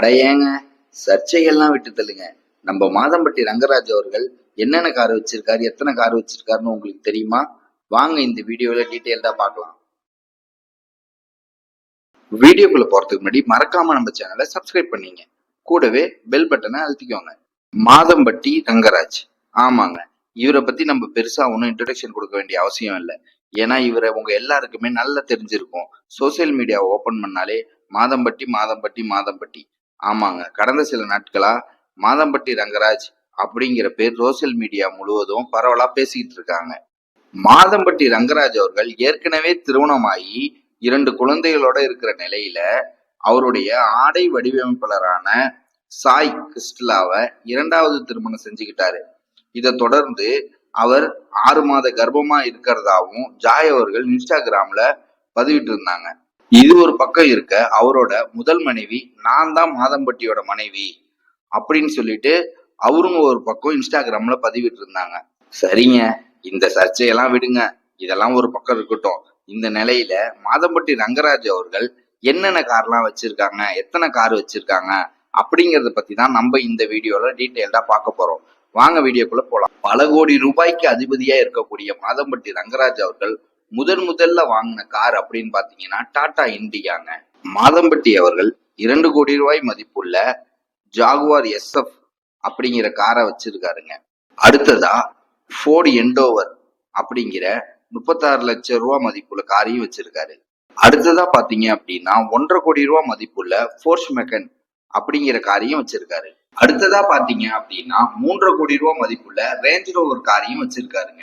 அடையேங்க ஏங்க சர்ச்சைகள்லாம் விட்டு தள்ளுங்க. நம்ம மாதம்பட்டி ரங்கராஜ் அவர்கள் என்னென்ன கார் வச்சிருக்காரு எத்தனை கார் வச்சிருக்காருன்னு உங்களுக்கு தெரியுமா? வாங்க இந்த வீடியோல டீட்டெயில்டா பார்க்கலாம். வீடியோக்குள்ள போறதுக்கு முன்னாடி மறக்காம நம்ம சேனலை சப்ஸ்கிரைப் பண்ணீங்க. கூடவே பெல் பட்டனை அழுத்திக்கோங்க. மாதம்பட்டி ரங்கராஜ். ஆமாங்க இவரை பத்தி நம்ம பெருசா ஒன்றும் இன்ட்ரடக்ஷன் கொடுக்க வேண்டிய அவசியம் இல்லை. ஏன்னா இவரை உங்க எல்லாருக்குமே நல்லா தெரிஞ்சிருக்கும். சோசியல் மீடியாவை ஓபன் பண்ணாலே மாதம்பட்டி மாதம்பட்டி மாதம்பட்டி. ஆமாங்க. கடந்த சில நாட்களா மாதம்பட்டி ரங்கராஜ் அப்படிங்கிற பேர் சோசியல் மீடியா முழுவதும் பரவலா பேசிக்கிட்டு இருக்காங்க. மாதம்பட்டி ரங்கராஜ் அவர்கள் ஏற்கனவே திருமணமாகி இரண்டு குழந்தைகளோட இருக்கிற நிலையில அவருடைய ஆடை வடிவமைப்பாளரான சாய் கிறிஸ்டலாவை இரண்டாவது திருமணம் செஞ்சுக்கிட்டாரு. இதை தொடர்ந்து அவர் ஆறு மாத கர்ப்பமா இருக்கிறதாவும் ஜாய் அவர்கள் இன்ஸ்டாகிராம்ல பதிவிட்டு இருந்தாங்க இது ஒரு பக்கம் இருக்க அவரோட முதல் மனைவி நான் தான் மாதம்பட்டியோட மனைவி அப்படின்னு சொல்லிட்டு அவருங்க ஒரு பக்கம் இன்ஸ்டாகிராம்ல பதிவிட்டு இருந்தாங்க. சரிங்க இந்த சர்ச்சையெல்லாம் விடுங்க. இதெல்லாம் ஒரு பக்கம் இருக்கட்டும். இந்த நிலையில மாதம்பட்டி ரங்கராஜ் அவர்கள் என்னென்ன கார்லாம் வச்சிருக்காங்க எத்தனை கார் வச்சிருக்காங்க அப்படிங்கறத பத்தி தான் நம்ம இந்த வீடியோல டீட்டெயில்டா பார்க்க போறோம். வாங்க வீடியோக்குள்ள போலாம். பல கோடி ரூபாய்க்கு அதிபதியா இருக்கக்கூடிய மாதம்பட்டி ரங்கராஜ் அவர்கள் முதன் முதல்ல வாங்கின கார் அப்படின்னு பாத்தீங்கன்னா டாடா இண்டிகாங்க மாதம்பட்டி அவர்கள் இரண்டு கோடி ரூபாய் மதிப்புள்ள ஜாகுவார் எஸ்எஃப் அப்படிங்கிற காரை வச்சிருக்காருங்க. அடுத்ததா ஃபோர்டு எண்டோவர் அப்படிங்கிற முப்பத்தாறு லட்சம் ரூபாய் மதிப்புள்ள காரையும் வச்சிருக்காரு. அடுத்ததா பாத்தீங்க அப்படின்னா ஒன்றரை கோடி ரூபாய் மதிப்புள்ள ஃபோர்ஸ் மெக்கன் அப்படிங்கிற காரையும் வச்சிருக்காரு. அடுத்ததா பாத்தீங்க அப்படின்னா மூன்றரை கோடி ரூபாய் மதிப்புள்ள ரேஞ்ச் ரோவர் காரையும் வச்சிருக்காருங்க.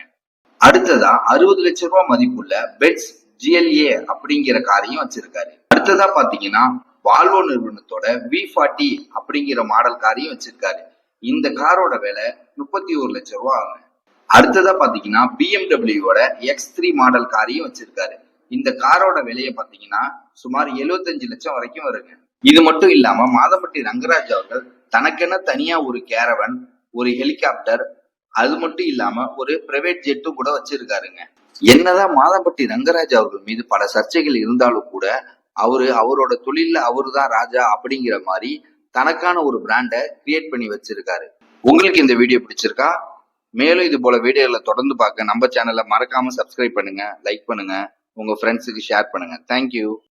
அடுத்ததா அறுபது லட்சம் ரூபாய் மதிப்புள்ள பெட்ஸ் ஜிஎல்ஏ அப்படிங்கிற காரையும் வச்சிருக்காரு. அடுத்ததா பாத்தீங்கன்னா வால்வோ நிறுவனத்தோட வி ஃபார்ட்டி அப்படிங்கிற மாடல் காரையும் வச்சிருக்காரு. இந்த காரோட விலை முப்பத்தி ஒரு லட்சம் ரூபாய் ஆகும் அடுத்ததா பாத்தீங்கன்னா பிஎம்டபிள்யூட எக்ஸ் த்ரீ மாடல் காரையும் வச்சிருக்காரு. இந்த காரோட விலையை பாத்தீங்கன்னா சுமார் 75 லட்சம் வரைக்கும் வருங்க. இது மட்டும் இல்லாம மாதம்பட்டி ரங்கராஜ் அவர்கள் தனக்கென தனியா ஒரு கேரவன் ஒரு ஹெலிகாப்டர் அது மட்டும் இல்லாம ஒரு பிரைவேட் ஜெட்டும் கூட வச்சிருக்காருங்க. என்னதான் மாதம்பட்டி ரங்கராஜ் அவர்கள் மீது பல சர்ச்சைகள் இருந்தாலும் கூட அவரு அவரோட தொழில்ல அவரு தான் ராஜா அப்படிங்கிற மாதிரி தனக்கான ஒரு பிராண்டை கிரியேட் பண்ணி வச்சிருக்காரு. உங்களுக்கு இந்த வீடியோ பிடிச்சிருக்கா? மேலும் இது போல வீடியோகளை தொடர்ந்து பார்க்க நம்ம சேனலை மறக்காம சப்ஸ்கிரைப் பண்ணுங்க லைக் பண்ணுங்க உங்க ஃப்ரெண்ட்ஸுக்கு ஷேர் பண்ணுங்க. தேங்க்யூ